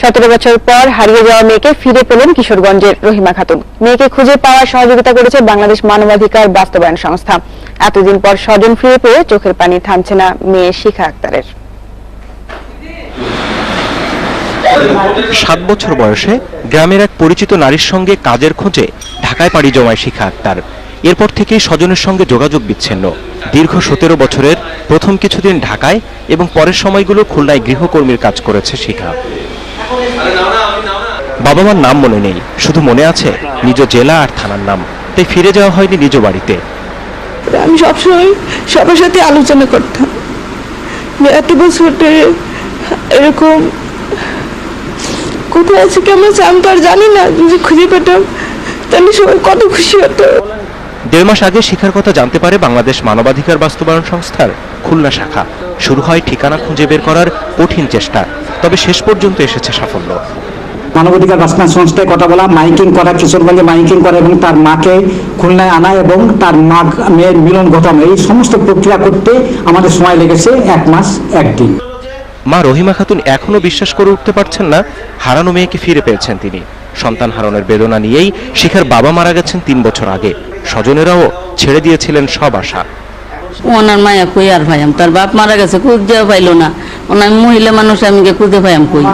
সতেরো বছর পর হারিয়ে যাওয়া মেয়েকে ফিরে পেলেন কিশোরগঞ্জের রহিমা খাতুন। মেয়েকে খুঁজে পাওয়ার সহযোগিতা করেছে বাংলাদেশ মানবাধিকার বাস্তবায়ন সংস্থা। এতদিন পর স্বজন ফিরে পেয়ে চোখের পানি থামছে না মেয়ে শিখা আক্তারের। সাত বছর বয়সে গ্রামের এক পরিচিত নারীর সঙ্গে কাজের খোঁজে ঢাকায় পাড়ি জমায় শিখা আক্তার। এরপর থেকেই স্বজনের সঙ্গে যোগাযোগ বিচ্ছিন্ন। দীর্ঘ সতেরো বছরের প্রথম কিছুদিন ঢাকায় এবং পরের সময়গুলো খুলনায় গৃহকর্মীর কাজ করেছে শিখা। বাবা মার নাম মনে নেই শুধু মনে আছে নিজ জেলা আর থানার নাম। তাই ফিরে যাওয়া হয়নি নিজ বাড়িতে। আমি সবসময় সবার সাথে আলোচনা করতাম। এত বছর ধরে এরকম কোথায় আছে কেমন আছে আমি তো আর জানি না যদি খুঁজে পেতাম তাহলে সবাই কত খুশি হতো। দেড় মাস আগে শিখার কথা জানতে পারে বাংলাদেশ মানবাধিকার বাস্তবায়ন সংস্থার খুলনা শাখা। শুরু হয় ঠিকানা খুঁজে বের করার কঠিন চেষ্টা। তবে শেষ পর্যন্ত এসেছে সাফল্য। মানবাধিকার বাস্তবায়ন সংস্থায় কথা বলা মাইকিং করা কিশোরগঞ্জে মাইকিং করা এবং তার মাকে খুলনায় আনা এবং তার মা মেয়ের মিলন ঘটানো এই সমস্ত প্রক্রিয়া করতে আমাদের সময় লেগেছে এক মাস একদিন। মা রহিমা খাতুন এখনও বিশ্বাস করে উঠতে পারছেন না হারানো মেয়েকে ফিরে পেয়েছেন তিনি। সন্তান হারানোর বেদনা নিয়েই শিখার বাবা মারা গেছেন তিন বছর আগে। স্বজনেরাও ছেড়ে দিয়েছিলেন সব আশা। ওনার মায়া কই আর ভাইয়াম তার বাপ মারা গেছে খুব খুঁজেও পাইলো না। ওনার মহিলা মানুষ আমিকে খুঁজে পাইয়াম কই?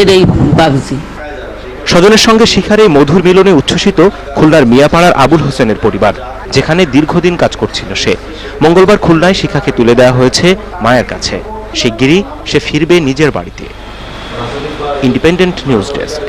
এটাই ভাবছি। স্বজনের সঙ্গে শিখার মধুর মিলনে উচ্ছ্বসিত খুলনার মিয়াপাড়ার আবুল হোসেনের পরিবার, যেখানে দীর্ঘদিন কাজ করছিল সে। মঙ্গলবার খুলনায় শিখাকে তুলে দেওয়া হয়েছে মায়ের কাছে। শিগগিরই সে ফিরবে নিজের বাড়িতে। Independent news desk.